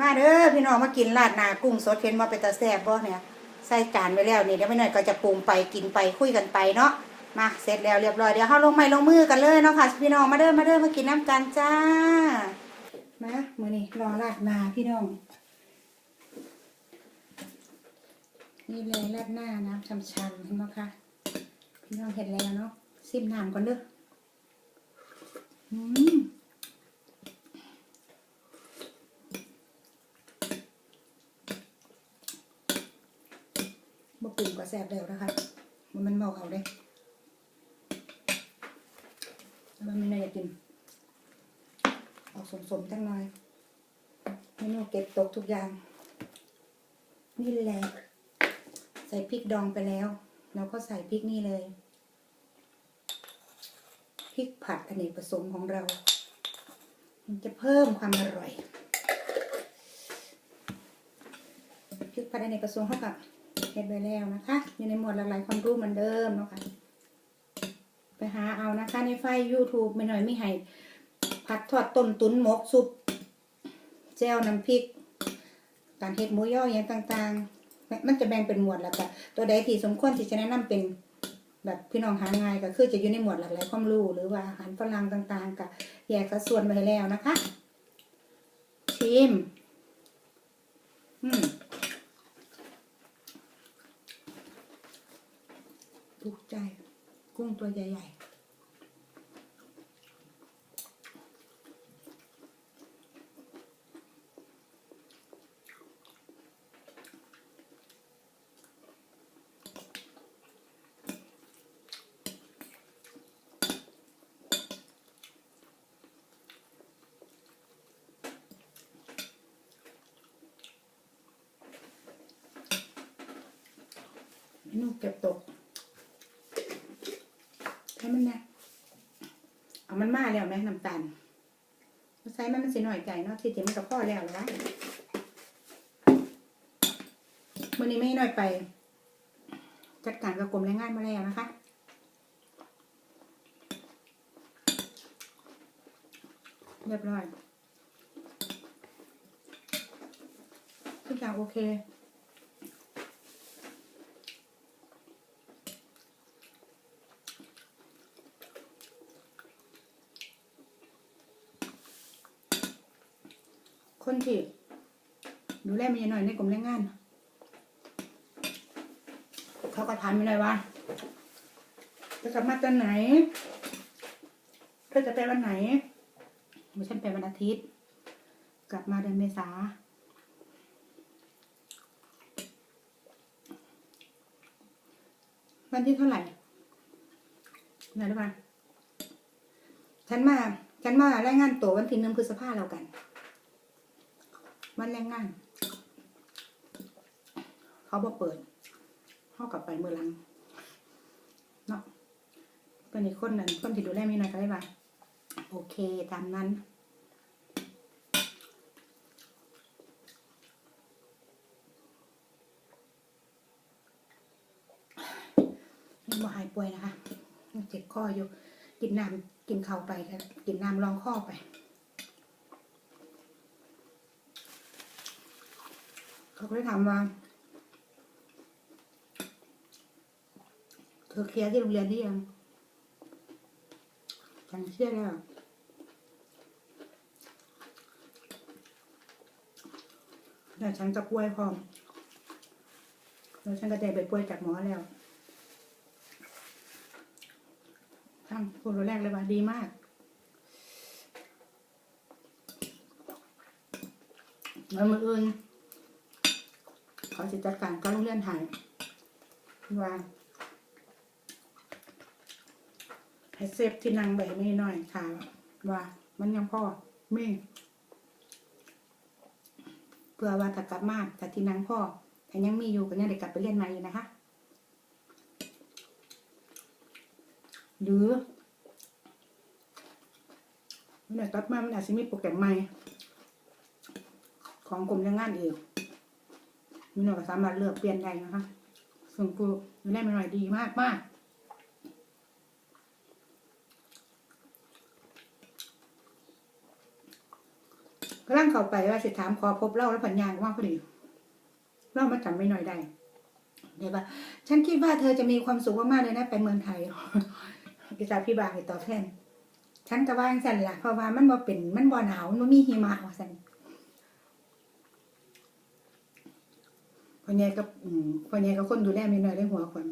มาเด้อพี่น้องมากินราดหนากุ้งสดเห็นว่าเป็นตาแซ่บบ่เนี่ยใส่จานไปแล้วนี่เดี๋ยวไม่หน่อยก็จะปรุงไปกินไปคุยกันไปเนาะมาเสร็จแล้วเรียบร้อยเดี๋ยวเข้าลงไม้ลงมือกันเลยเนาะค่ะพี่น้องมาเด้อมาเด้อมากินน้ำกันจ้ามามือนี้รอราดหนาพี่น้องนี่เลยราดหน้าน้ำชันๆเห็นไหมคะพี่น้องเห็นแล้วเนาะซิมน้ำก่อนเด้ออืม บ่ปรุงก็แซ่บแล้วนะคะ มันมันเมาเอาเด้แล้วมันไม่น่าจะกิน ออกสมๆจังน่อยเมนูเก็บตกทุกอย่าง นี่แหละใส่พริกดองไปแล้วแล้วก็ใส่พริกนี่เลยพริกผัดอเนกประสงค์ของเรา มันจะเพิ่มความอร่อยพริกผัดอเนกประสงค์เท่ากับ เฮ็ดไว้แล้วนะคะ อยู่ในหมวดหลากหลายความรู้เหมือนเดิมเนาะค่ะไปหาเอานะคะ ในไฟ YouTube ไม่หน่อยไม่ให้ผัดทอดต้มตุ๋นหมกซุปแจ่วน้ำพริก การเฮ็ดหมูย่ออย่างต่างๆ มันจะแบ่งเป็นหมวดแล้วก็ตัวใดที่สมควรที่จะแนะนำเป็นแบบพี่น้องหาง่ายก็คือจะอยู่ในหมวดหลากหลายความรู้หรือว่าอาหารฝรั่งต่างๆก็แยกสัดส่วนไว้แล้วนะคะ ชิม อืม ถูกใจ กุ้งตัวใหญ่ ๆนุ่มเก็บตก ให้มันเนะเอามันมาแล้วไหมน้ำตาลใส่มันมันสิหน่อยใจเนาะที่จริงมันก็พอแล้วหรอวะมื่อนี้ไม่หน่อยไป จัดการกับกรมแรงงานมาแล้วนะคะเรียบร้อยทุกอย่างโอเค คนที่ดูแลเมียหน่อยในกลุ่มแรงงาน เขาก็ถามไม่ได้ว่าจะกลับมาตอนไหนเธอจะไปวันไหนไม่ใช่ไปวันอาทิตย์ กลับมาเดือนเมษาวันที่เท่าไหร่ไหนรู้ป่ะฉันมา ฉันมารายงานตัววันที่หนึ่งพฤษภาแล้วกัน วันแรงงาน เขาบอกเปิดเข้ากลับไปเมื่อหลังเนาะเป็นอีกคนนั้นคนที่ดูแลมีหน่อยก็ได้ป่ะโอเคตามนั้นยังบ่หายป่วยนะคะ เจ็บคออยู่ กินน้ำกินเข้าไปกินน้ำรองคอไป เขาก็เลยถามว่าเธอเคลียร์ที่โรงเรียนหรือยังฉันเชื่อแล้วแล้วฉันจะป่วยพร้อมแล้วฉันก็ได้ไปป่วยจากหมอแล้วทั้งคนแรกเลยว่าดีมากแล้วมืออื่น เขาจะจัดการการโรงเรียนไทยว่าให้เซฟที่นั่งใบไม่น้อยค่ะ ว่ามันยังพอไม่เพื่อว่าถ้ากลับมาแต่ที่นั่งพ่อแต่ยังมีอยู่ก็ยังได้กลับไปเรียนใหม่อยู่นะคะหรือเมื่อกลับมามันอาจจะมีโปรแกรมใหม่ของกรมแรงงานเอง มีหน่อยก็สามารถเลือกเปลี่ยนได้นะคะส่วนกูดูแลมันหน่อยดีมากมากกระไรลังเข้าไปว่าสิถามขอพบเล่าแล้วผันยางว่าพอดีเล่ามาจำไม่หน่อยได้เดี๋ยวว่าฉันคิดว่าเธอจะมีความสุขมากๆเลยนะไปเมืองไทยพี่สาวพี่บางให้ตอบแทนฉันก็ว่าจังซั่นล่ะเพราะว่ามันบ่เป็นมันบ่หนาวมันบ่มีหิมะว่าซั่น พ่อใหญ่กับพ่อใหญ่กับคนดูแลแม่น้อยได้หัวคน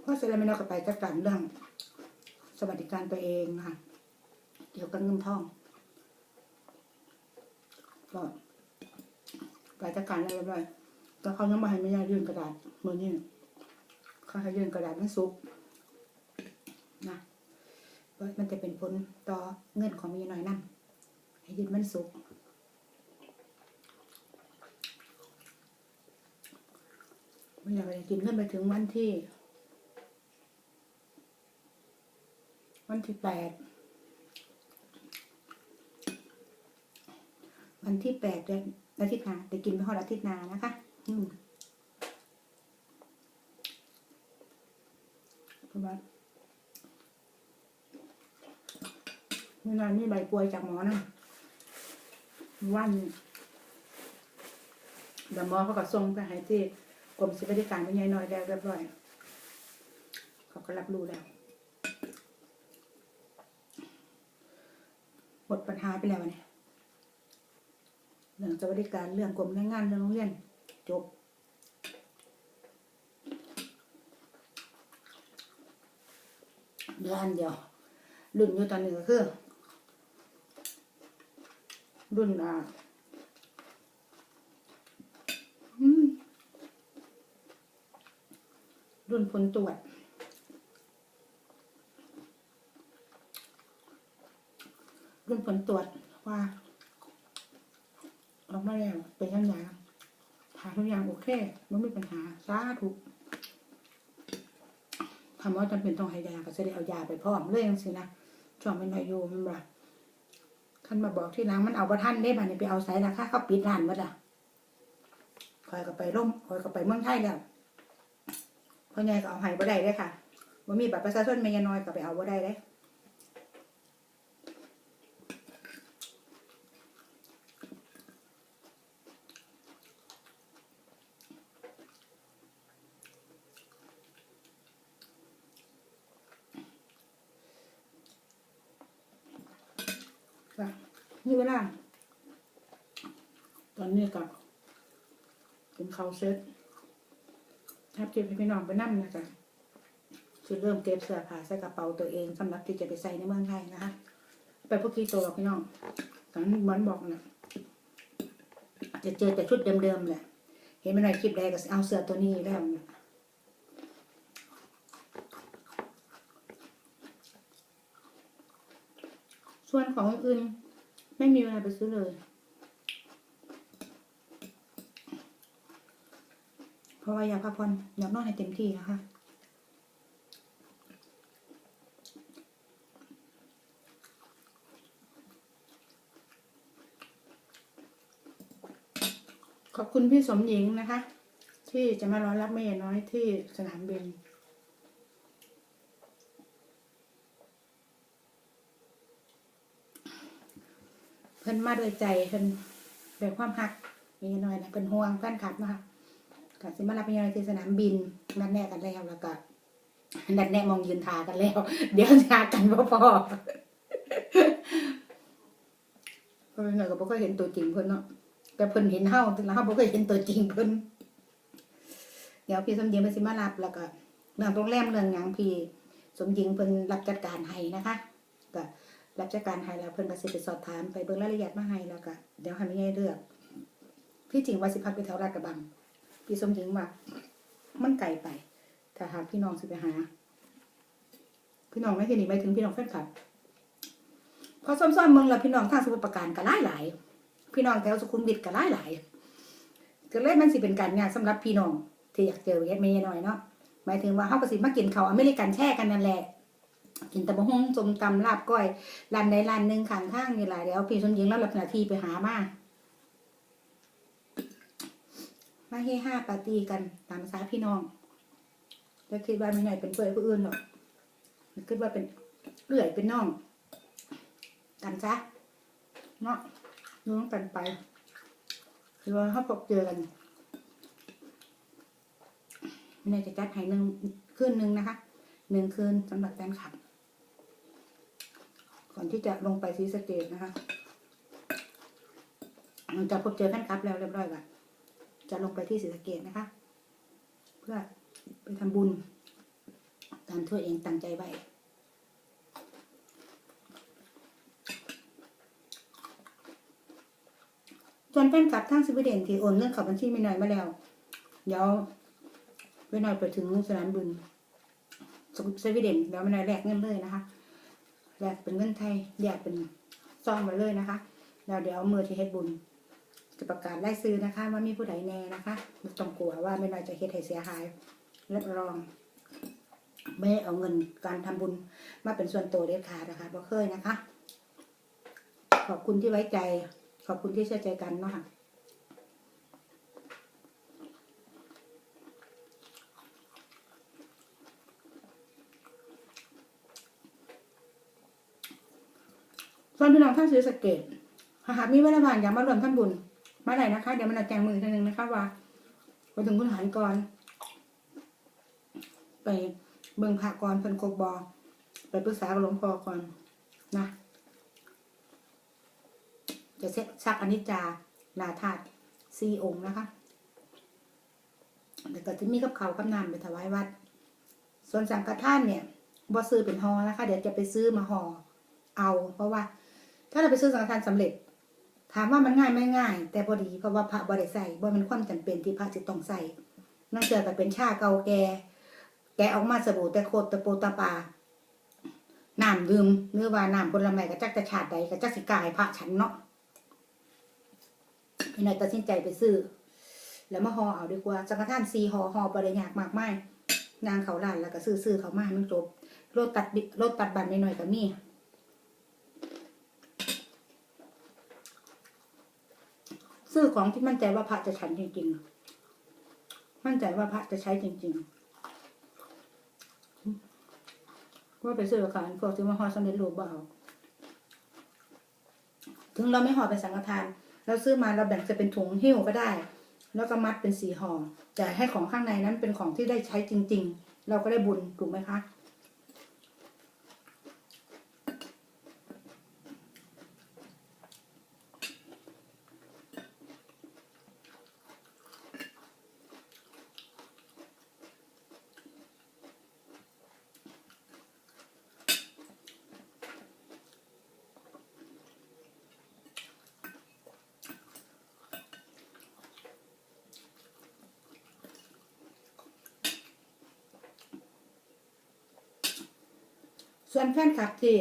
เพราะเสร็จแล้วแม่นอยก็ไปจัดการเรื่องสวัสดิการตัวเองค่ะ เกี่ยวกับเงินทองก็ไปจัดการอะไรเรียบร้อยแต่เขายังไม่ให้แม่ยายื่นกระดาษมือนี่เขาให้ยื่นกระดาษมันซุกนะเพราะมันจะเป็นผลต่อเงินของม่ยายน้อยนั่น ให้ยื่นมันซุกไม่อยากไปกินเงินไปถึงวันที่ วันที่แปดวันที่แปดเดือนอาทิตย์นาแต่กินไปหอดอาทิตย์นานะคะ อืมเพราะว่าเวลานี่ใบป่วยจากหมอนะ วันเดี๋ยวหมอเขาก็ส่งไปให้ที่กรมศิลปาธิการเป็นไงน้อยแล้วเรียบร้อย เขาก็รับรู้แล้วหมดปัญหาไปแล้วเนี่ยเรื่องสวัสดิการเรื่องกรมแรงงานเรื่องโรงเรียนจบเดือนเดียวรุ่นอยู่ตอนนี้ก็คือ รุ่นอ่ารุ่นผลตรวจรุ่นผลตรวจว่าออกมาแล้วเป็นยังไงถาทุกอย่างโอเคไม่มีปัญหาสาธุคำว่าจำเป็นต้องให้ยาก็จะได้เอายาไปพร้อมเลยจังสินะช่วงเป็นอายุมันบ่ ท่านมาบอกที่หลังมันเอาประท่านได้บ่เนี่ยไปเอาไสราคาเขาปิดร้านวัดอะคอยก็ไปร่มคอยก็ไปเมืองไทยแล้วพ่อใหญ่ก็เอาให้บ่ได้เลยค่ะว่ามีบัตรประชาชนไม่ยน้อยก็ไปเอาบ่ได้เลย ค่ะนี่เวลา ตอนนี้ก็เป็นเขาเซ็ตทับเก็บให้พี่น้องไปนั่งนะจ๊ะจะเริ่มเก็บเสื้อผ้าใส่กระเป๋าตัวเองสำหรับที่จะไปใส่ในเมืองไทยนะคะ ไปพวกกี่ตัวหรอกพี่น้องตอนเหมือนบอกนะจะเจอแต่ชุดเดิมๆแหละ เห็นไม่หน่อยคลิปแรกก็เอาเสื้อตัวนี้แล้วนี่ย ส่วนของอื่นไม่มีเวลาไปซื้อเลย เพราะว่าอยากพักผ่อนอยากนอนให้เต็มที่นะคะขอบคุณพี่สมหญิงนะคะ ที่จะมารอรับแม่น้อยที่สนามบิน พิ่นมาด้วยใจเพิ่นด้วยความหักมีน้อยนะเป็นห่วงแฟนคลับนะคะก็สิมารับมีน้อยที่สนามบินนัดแน่กันแล้วแล้วก็นัดแน่มองยืนทากันแล้ว เดี๋ยวทากันพ่พอเพราะหน่อยก็บ่เคยเห็นตัวจริงเพิ่นเนาะแต่เพิ่นเห็นเฮาแต่เฮาบ่เคยเห็นตัวจริงเพิ่นเดี๋ยวพี่สมหญิงไปสิมารับแล้วก็เรื่องโรงแรมเรื่องหยังพี่ สมหญิงเพิ่นรับจัดการให้นะคะก็ รับจัดการให้แล้วเพิ่นก็สิไปสอบถามไปเบิ่งรายละเอียดมาให้แล้วก็เดี๋ยวให้แม่ใหญ่เลือก ที่จริงว่าสิพักไปแถวลาดกระบัง พี่สมหญิงว่ามันไกลไป ถ้าหากพี่น้องสิไปหา พี่น้องในที่นี้หมายถึงพี่น้องแฟนคลับพอซ้อมๆเมืองแล้วพี่น้องทางสมุทรปราการก็หลายหลายพี่น้องแถวสุขุมวิทก็หลายหลายก็เลยมันสิเป็นการงานสำหรับพี่น้องที่อยากเจอเฮ็ดแม่ใหญ่อยเนาะหมายถึงว่าเฮาก็สิมากินเขาอเมริกันแช่กันนั่นแหละ กินแต่บะฮงสมตำลาบก้อยร้านใดร้านหนึ่งข้างทางนี่แหละเดี๋ยวพี่สมหญิงแล้วรับหน้าที่ไปหามามาเฮห้าปาร์ตี้กันตามภาษาพี่น้องแล้วคิดว่าไม่ใหญ่เป็นเพื่อนผู้อื่นหรอกคิดว่าเป็นเลื่อยเป็นน่องกันซะเนาะน้องกันไปคือว่าเขาพบเจอกันในจะจัดให้หนึ่งคืนหนึ่งนะคะหนึ่งคืนสำหรับแฟนคลับ ก่อนที่จะลงไปซีสเกตนะคะหลังจากพบเจอแฟนคลับแล้วเรียบร้อยก่อนจะลงไปที่ศรีสะเกดนะคะ เพื่อไปทำบุญ ตามที่วเองตั้งใจไว้ส่วนแฟนคลับทั้งสวีเดนที่โอนเงินเข้าบัญชีไม่น้อยมาแล้ว เดี๋ยวไม่น้อยไปถึงสนามบินสวีเดนเดี๋ยวไม่น้อยแลกเงินเลยนะคะ แลกเป็นเงินไทยแยกเป็นซองมาเลยนะคะแล้วเดี๋ยวมือที่เฮ็ดบุญ จะประกาศไล่ซื้อนะคะ ว่ามีผู้ใดแน่นะคะไม่ต้องกลัวว่าไม่น้อยจะเฮ็ดให้เสียหายรับรองไม่เอาเงินการทำบุญมาเป็นส่วนตัวเด็ดขาดนะคะบ่เคยนะคะ ขอบคุณที่ไว้ใจ ขอบคุณที่เชื่อใจกันเนาะ ส่วนพี่น้องท่านซื้อสะเกตหากมีเวลาว่างอยากมารวมทำบุญมาไหนนะคะ เดี๋ยวมันจะแจงมือทีนึงนะคะว่าไปถึงคุณหารก่อน ไปเบิ่งพระก่อนเพิ่นกบบอไปปรึกษากับหลวงพ่อก่อนนะจะเซ็ตชักอนิจจาลาธาตุสี่องค์นะคะแล้วก็จะมีกับเขาวกับนำไปถวายวัด ส่วนสังฆทานเนี่ยบ่ซื้อเป็นห่อนะคะ เดี๋ยวจะไปซื้อมาห่อเอา เพราะว่า ถ้าเราไปซื้อสังฆทานสำเร็จ ถามว่ามันง่ายไม่ง่าย แต่พอดีเพราะว่าพระบริใส่บ่เป็นความจำเป็นที่พระจะต้องใส่นั่นเจอกับเป็นชาเก่าแก่แกออกมาสบู่แต่โคตรตะโปตะปาน้ำดื่มเนื้อว่าน้ำผลไม้กระจักจะชาติใดกระจักสิกายพระฉันเนาะพี่นายตัดสินใจไปซื้อ แล้วมาห่อเอาดีกว่าสังฆทานซีห่อห่อบริยากมากมายนางเขาล้านแล้วก็ซื้อซื้อเขามาให้มันจบรถตัดรถตัดบันหน่อยๆก็มี ซื้อของที่มั่นใจว่าพระจะฉันจริงๆ มั่นใจว่าพระจะใช้จริงๆ ว่าไปซื้อขายพวกที่มาห่อสำเร็จรูปเบาถึงเราไม่ห่อเป็นสังฆทานเราซื้อมาเราแบ่งจะเป็นถุงหิ้วก็ได้ แล้วก็มัดเป็นสีห่อแต่ให้ของข้างในนั้นเป็นของที่ได้ใช้จริง ๆ เราก็ได้บุญถูกไหมคะ ส่วนแฟนคลับที่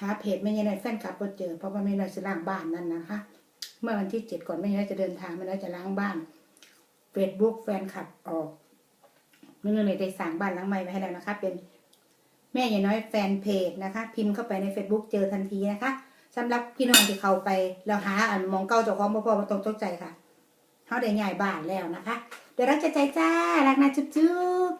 หาเพจไม่ยังไงแฟนคลับก็เจอ เพราะว่าไม่น้อยจะล้างบ้านนั่นนะคะ เมื่อวันที่เจ็ดก่อนไม่น้อยจะเดินทางไม่น้อยจะล้างบ้านเฟซบุ๊กแฟนคลับออกเมื่อเลยได้สั่งบ้านหลังใหม่ไว้ให้แล้วนะคะ เป็นแม่ยายน้อยแฟนเพจนะคะ พิมพ์เข้าไปใน Facebook เจอทันทีนะคะสำหรับพี่น้องที่เข้าไปแล้วหาอันมองเก้าเจ้าของพ่อพ่อมาตรงตกใจค่ะเขาได้ง่ายบ้านแล้วนะคะ เดี๋ยวรักจะใจจ้ารักนะจุ๊บจุ๊บ